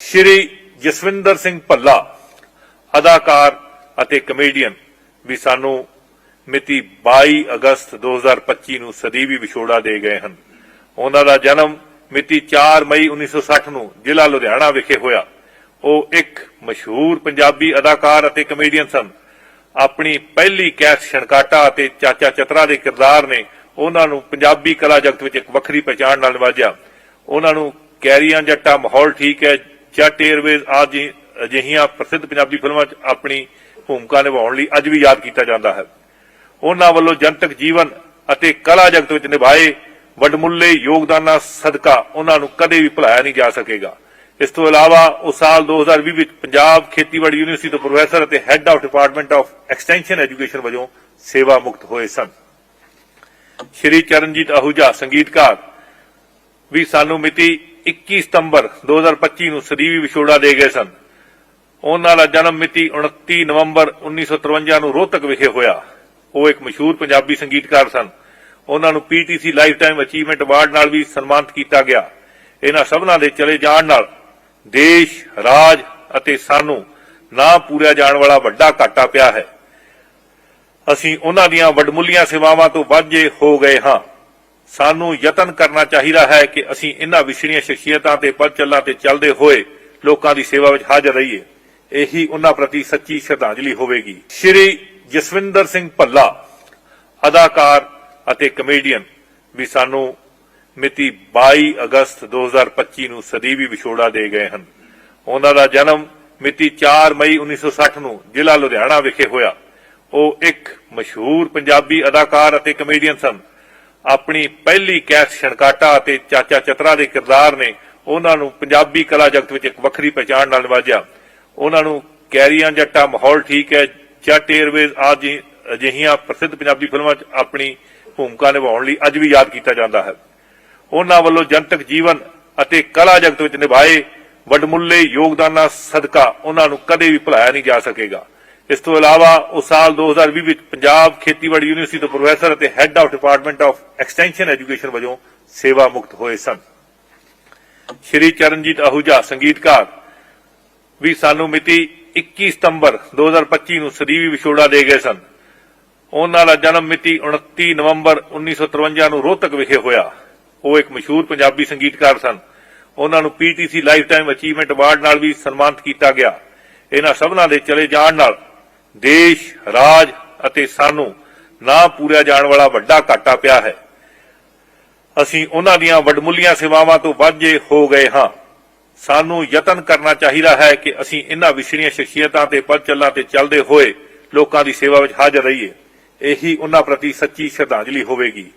ਸ਼੍ਰੀ ਜਸਵਿੰਦਰ ਸਿੰਘ ਭੱਲਾ, ਅਦਾਕਾਰ ਅਤੇ ਕਮੇਡੀਅਨ ਵੀ ਸਾਨੂੰ ਮਿਤੀ 22 ਅਗਸਤ 2025 ਨੂੰ ਸਦੀਵੀ ਵਿਛੋੜਾ ਦੇ ਗਏ ਹਨ। ਉਹਨਾਂ ਦਾ ਜਨਮ ਮਿਤੀ 4 ਮਈ 1960 ਨੂੰ ਜ਼ਿਲ੍ਹਾ ਲੁਧਿਆਣਾ ਵਿਖੇ ਹੋਇਆ। ਉਹ ਇੱਕ ਮਸ਼ਹੂਰ ਪੰਜਾਬੀ ਅਦਾਕਾਰ ਅਤੇ ਕਮੇਡੀਅਨ ਸਨ। ਆਪਣੀ ਪਹਿਲੀ ਕੈਸ ਛਣਕਾਟਾ ਅਤੇ ਚਾਚਾ ਚਤਰਾ ਦੇ ਕਿਰਦਾਰ ਨੇ ਉਹਨਾਂ ਨੂੰ ਪੰਜਾਬੀ ਕਲਾ ਜਗਤ ਵਿੱਚ ਇੱਕ ਵੱਖਰੀ ਪਛਾਣ ਨਾਲ ਨਿਵਾਜਿਆ। ਉਹਨਾਂ ਨੂੰ ਕੈਰੀਆਂ ਜੱਟਾ ਮਾਹੌਲ ਠੀਕ ਹੈ ਜੱਟ 에ਅਰਵੇਜ਼ ਆਦਿ ਅਜਿਹੀਆਂ ਪ੍ਰਸਿੱਧ ਪੰਜਾਬੀ ਫਿਲਮਾਂ 'ਚ ਆਪਣੀ ਭੂਮਿਕਾ ਨਿਭਾਉਣ ਲਈ ਅੱਜ ਵੀ ਯਾਦ ਕੀਤਾ ਜਾਂਦਾ ਹੈ। ਉਹਨਾਂ ਵੱਲੋਂ ਜਨਤਕ ਜੀਵਨ ਅਤੇ ਕਲਾ ਜਗਤ ਵਿੱਚ ਨਿਭਾਏ ਵੱਡਮੁੱਲੇ ਯੋਗਦਾਨਾਂ ਸਦਕਾ ਉਹਨਾਂ ਨੂੰ ਕਦੇ ਵੀ ਭੁਲਾਇਆ ਨਹੀਂ ਜਾ ਸਕੇਗਾ। ਇਸ ਤੋਂ ਇਲਾਵਾ ਉਹ ਸਾਲ 2020 ਵਿੱਚ ਪੰਜਾਬ ਖੇਤੀਬਾੜੀ ਯੂਨੀਵਰਸਿਟੀ ਤੋਂ ਪ੍ਰੋਫੈਸਰ ਅਤੇ head of department of extension education ਵਜੋਂ ਸੇਵਾ ਮੁਕਤ ਹੋਏ ਸਨ। ਸ਼੍ਰੀ ਚਰਨਜੀਤ ਆਹੂਜਾ ਸੰਗੀਤਕਾਰ, ਵੀ ਸਾਨੂੰ ਮਿਤੀ 21 ਸਤੰਬਰ 2025 ਨੂੰ ਸਦੀਵੀ ਵਿਛੋੜਾ ਦੇ ਗਏ ਸਨ। ਉਹਨਾਂ ਦਾ ਜਨਮ ਮਿਤੀ 29 ਨਵੰਬਰ 1953 ਨੂੰ ਰੋਹਤਕ ਵਿਖੇ ਹੋਇਆ। ਉਹ ਇੱਕ ਮਸ਼ਹੂਰ ਪੰਜਾਬੀ ਸੰਗੀਤਕਾਰ ਸਨ। ਉਹਨਾਂ ਨੂੰ PTC lifetime achievement award ਨਾਲ ਵੀ ਸਨਮਾਨਿਤ ਕੀਤਾ ਗਿਆ। ਇਹਨਾਂ ਸਭਨਾਂ ਦੇ ਚਲੇ ਜਾਣ ਨਾਲ ਦੇਸ਼, ਰਾਜ ਅਤੇ ਸਾਨੂੰ ਨਾ ਪੂਰਿਆ ਜਾਣ ਵਾਲਾ ਵੱਡਾ ਘਾਟਾ ਪਿਆ ਹੈ। ਅਸੀਂ ਉਹਨਾਂ ਦੀਆਂ ਵੱਡਮੁੱਲੀਆਂ ਸੇਵਾਵਾਂ ਤੋਂ ਵਾਂਝੇ ਹੋ ਗਏ ਹਾਂ। ਸਾਨੂੰ ਯਤਨ ਕਰਨਾ ਚਾਹੀਦਾ ਹੈ ਕਿ ਅਸੀਂ ਇਹਨਾਂ ਵਿਛੜੀਆਂ ਸ਼ਖਸੀਅਤਾਂ ਤੇ ਪਦ ਤੇ ਚੱਲਦੇ ਹੋਏ ਲੋਕਾਂ ਦੀ ਸੇਵਾ ਵਿੱਚ ਹਾਜ਼ਰ ਰਹੀਏ। ਇਹੀ ਉਹਨਾਂ ਪ੍ਰਤੀ ਸੱਚੀ ਸ਼ਰਧਾਂਜਲੀ ਹੋਵੇਗੀ। ਸ਼੍ਰੀ ਜਸਵਿੰਦਰ ਸਿੰਘ ਭੱਲਾ, ਅਦਾਕਾਰ ਅਤੇ ਕਮੇਡੀਅਨ, ਵੀ ਸਾਨੂੰ ਮਿਤੀ 22 ਅਗਸਤ 2025 ਨੂੰ ਸਦੀਵੀ ਵਿਛੋੜਾ ਦੇ ਗਏ ਹਨ। ਉਹਨਾਂ ਦਾ ਜਨਮ ਮਿਤੀ 4 ਮਈ 1960 ਨੂੰ ਜ਼ਿਲ੍ਹਾ ਲੁਧਿਆਣਾ ਵਿਖੇ ਹੋਇਆ। ਉਹ ਇੱਕ ਮਸ਼ਹੂਰ ਪੰਜਾਬੀ ਅਦਾਕਾਰ ਅਤੇ ਕਮੇਡੀਅਨ ਸਨ। ਆਪਣੀ ਪਹਿਲੀ ਕੈਸ ਛਣਕਾਟਾ ਅਤੇ ਚਾਚਾ ਚਤਰਾ ਦੇ ਕਿਰਦਾਰ ਨੇ ਉਹਨਾਂ ਨੂੰ ਪੰਜਾਬੀ ਕਲਾ ਜਗਤ ਵਿੱਚ ਇੱਕ ਵੱਖਰੀ ਪਛਾਣ ਨਾਲ ਨਿਵਾਜਿਆ। ਉਹਨਾਂ ਨੂੰ ਕੈਰੀਆਂ ਜੱਟਾ ਮਾਹੌਲ ਠੀਕ ਹੈ, ਜੱਟ 에ਅਰਵੇਜ਼ ਆਦਿ ਅਜਿਹੀਆਂ ਪ੍ਰਸਿੱਧ ਪੰਜਾਬੀ ਫਿਲਮਾਂ 'ਚ ਆਪਣੀ ਭੂਮਿਕਾ ਨਿਭਾਉਣ ਲਈ ਅੱਜ ਵੀ ਯਾਦ ਕੀਤਾ ਜਾਂਦਾ ਹੈ। ਉਹਨਾਂ ਵੱਲੋਂ ਜਨਤਕ ਜੀਵਨ ਅਤੇ ਕਲਾ ਜਗਤ ਵਿੱਚ ਨਿਭਾਏ ਵੱਡਮੁੱਲੇ ਯੋਗਦਾਨਾਂ ਸਦਕਾ ਉਹਨਾਂ ਨੂੰ ਕਦੇ ਵੀ ਭੁਲਾਇਆ ਨਹੀਂ ਜਾ ਸਕੇਗਾ। ਇਸ ਤੋਂ ਇਲਾਵਾ ਉਹ ਸਾਲ 2020 ਵਿੱਚ ਪੰਜਾਬ ਖੇਤੀਬਾੜੀ ਯੂਨੀਵਰਸਿਟੀ ਤੋਂ ਪ੍ਰੋਫੈਸਰ ਅਤੇ head of department of extension education ਵਜੋਂ ਸੇਵਾ ਮੁਕਤ ਹੋਏ ਸਨ। ਸ਼੍ਰੀ ਚਰਨਜੀਤ ਆਹੂਜਾ, ਸੰਗੀਤਕਾਰ, ਵੀ ਸਾਨੂੰ ਮਿਤੀ 21 ਸਤੰਬਰ 2025 ਨੂੰ ਸਦੀਵੀ ਵਿਛੋੜਾ ਦੇ ਗਏ ਸਨ। ਉਹਨਾਂ ਦਾ ਜਨਮ ਮਿਤੀ 29 ਨਵੰਬਰ 1953 ਨੂੰ ਰੋਹਤਕ ਵਿਖੇ ਹੋਇਆ। ਉਹ ਇੱਕ ਮਸ਼ਹੂਰ ਪੰਜਾਬੀ ਸੰਗੀਤਕਾਰ ਸਨ। ਉਹਨਾਂ ਨੂੰ PTC lifetime achievement award ਨਾਲ ਵੀ ਸਨਮਾਨਿਤ ਕੀਤਾ ਗਿਆ। ਇਹਨਾਂ ਸਭਨਾਂ ਦੇ ਚਲੇ ਜਾਣ ਨਾਲ ਦੇਸ਼, ਰਾਜ ਅਤੇ ਸਾਨੂੰ ਨਾ ਪੂਰਿਆ ਜਾਣ ਵਾਲਾ ਵੱਡਾ ਘਾਟਾ ਪਿਆ ਹੈ। ਅਸੀਂ ਉਹਨਾਂ ਦੀਆਂ ਵੱਡਮੁੱਲੀਆਂ ਸੇਵਾਵਾਂ ਤੋਂ ਵਾਂਝੇ ਹੋ ਗਏ ਹਾਂ। ਸਾਨੂੰ ਯਤਨ ਕਰਨਾ ਚਾਹੀਦਾ ਹੈ ਕਿ ਅਸੀਂ ਇਹਨਾਂ ਵਿਛੜੀਆਂ ਸ਼ਖਸੀਅਤਾਂ ਤੇ ਪਦ ਤੇ ਚੱਲਦੇ ਹੋਏ ਲੋਕਾਂ ਦੀ ਸੇਵਾ ਵਿੱਚ ਹਾਜ਼ਰ ਰਹੀਏ। ਇਹੀ ਉਹਨਾਂ ਪ੍ਰਤੀ ਸੱਚੀ ਸ਼ਰਧਾਂਜਲੀ ਹੋਵੇਗੀ।